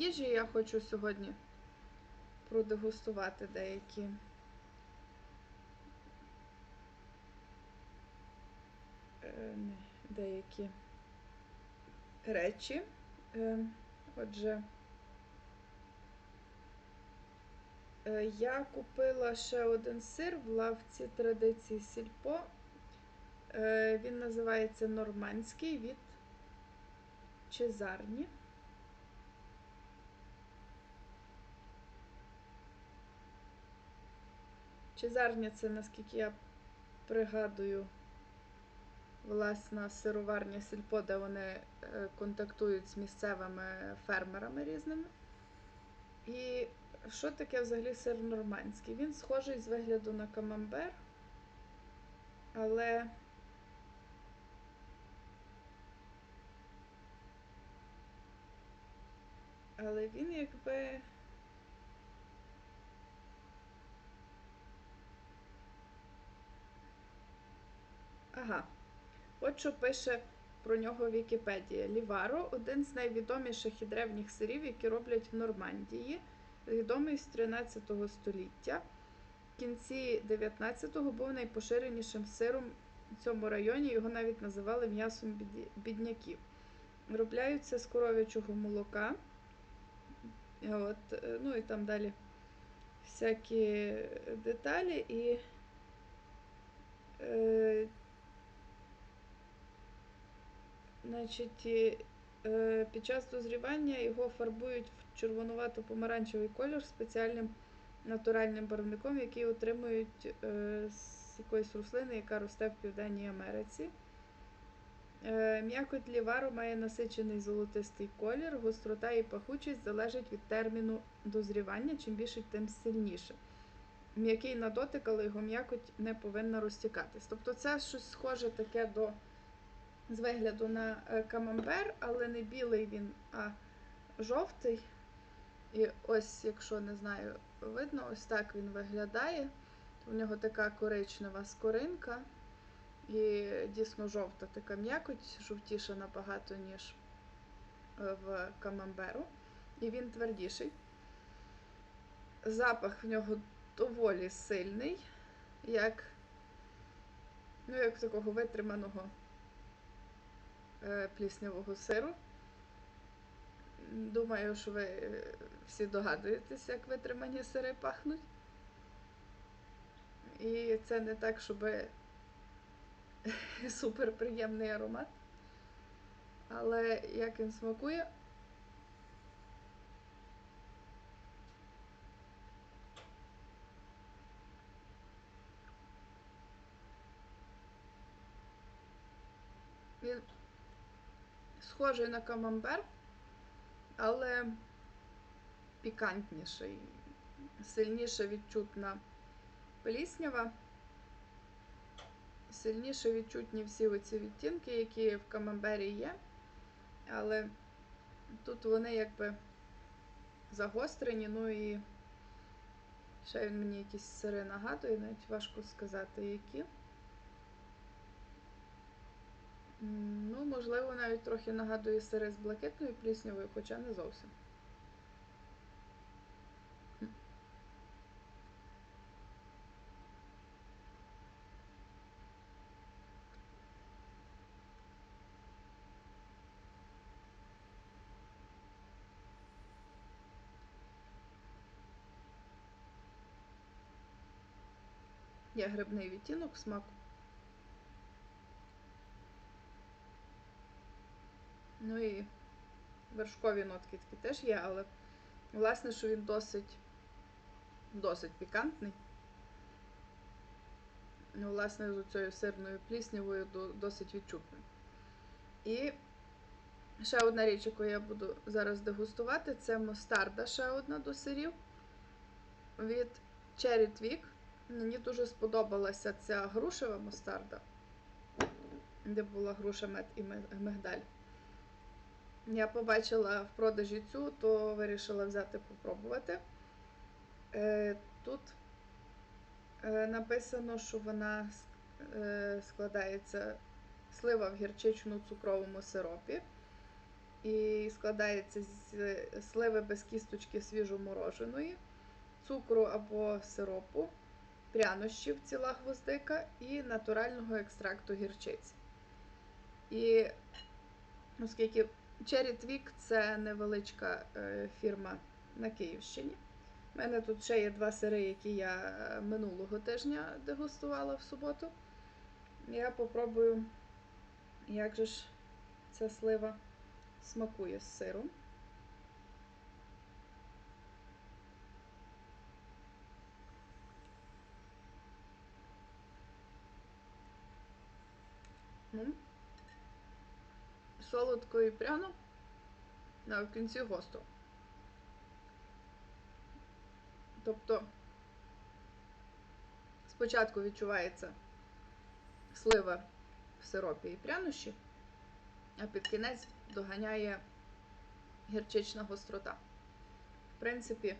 їжі я хочу сьогодні продегустувати деякі. е, Деякі речі. Е, Отже, е, я купила ще один сир в лавці традиції Сільпо. Він називається Нормандський від Чезарні. Чезарня це, наскільки я пригадую, власна сироварня сільпо, де вони е, контактують з місцевими фермерами різними. І що таке взагалі сир нормандський? Він схожий з вигляду на камамбер, але але він якби. Ага. От що пише про нього Вікіпедія. Ліваро один з найвідоміших і древніх сирів, які роблять в Нормандії, відомий з 13 століття. В кінці 19-го був найпоширенішим сиром в цьому районі, його навіть називали м'ясом бідняків. Робляються з коров'ячого молока. От, е, ну і там далі всякі деталі. І е, Значить, е, під час дозрівання його фарбують в червонувато-помаранчевий кольор спеціальним натуральним барвником, який отримують е, з якоїсь рослини, яка росте в Південній Америці. Е, м'якоть лівару має насичений золотистий колір, гострота і пахучість залежить від терміну дозрівання, чим більше, тим сильніше. М'який на дотик, але його м'якоть не повинна розтікатись. Тобто це щось схоже таке до з вигляду на е, камамбер, але не білий він, а жовтий. І ось, якщо не знаю, видно, ось так він виглядає. У нього така коричнева скоринка і дійсно жовта така м'якоть, жовтіша набагато, ніж е, в камамберу. І він твердіший. Запах в нього доволі сильний, як, ну, як такого витриманого пліснявого сиру. Думаю, що ви е, всі догадуєтеся, як витримані сири пахнуть. І це не так, щоб супер приємний аромат. Але як він смакує, він схожий на камамбер, але пікантніший, сильніше відчутна пліснява, сильніше відчутні всі оці відтінки, які в камамбері є, але тут вони якби загострені, ну і ще він мені якісь сири нагадує, навіть важко сказати, які. Ну, можливо, навіть трохи нагадує сири з блакитною пліснявою, хоча не зовсім. Є грибний відтінок смаку. Ну і вершкові нотки такі теж є, але власне, що він досить, досить пікантний. Ну, власне, з цією сирною пліснявою досить відчутним. І ще одна річ, яку я буду зараз дегустувати, це мостарда, ще одна до сирів від Cherry Twig. Мені дуже сподобалася ця грушева мостарда, де була груша мед і мигдаль. Я побачила в продажі цю, то вирішила взяти попробувати. Е, Тут е, написано, що вона е, складається слива в гірчично-цукровому сиропі. і складається з сливи без кісточки свіжомороженої, цукру або сиропу, прянощів ціла гвоздика і натурального екстракту гірчиці. І оскільки Cherry Twig – це невеличка е, фірма на Київщині. У мене тут ще є два сири, які я е, минулого тижня дегустувала в суботу. Я попробую, як же ж ця слива смакує з сиром. Ну, солодко і пряно, а в кінці гостро. Тобто спочатку відчувається слива в сиропі і прянощі, а під кінець доганяє гірчична гострота. В принципі,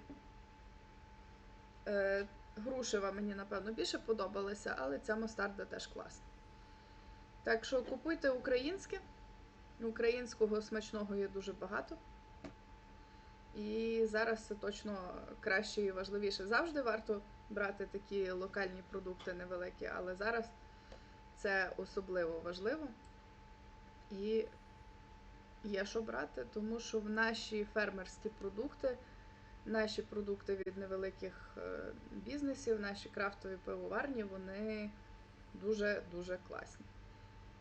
е, грушева мені, напевно, більше подобалася, але ця мустарда теж класна. Так що купуйте українське. Українського смачного є дуже багато. І зараз це точно краще і важливіше. Завжди варто брати такі локальні продукти невеликі, але зараз це особливо важливо. І є що брати, тому що в наші фермерські продукти, наші продукти від невеликих е, бізнесів, наші крафтові пивоварні, вони дуже-дуже класні.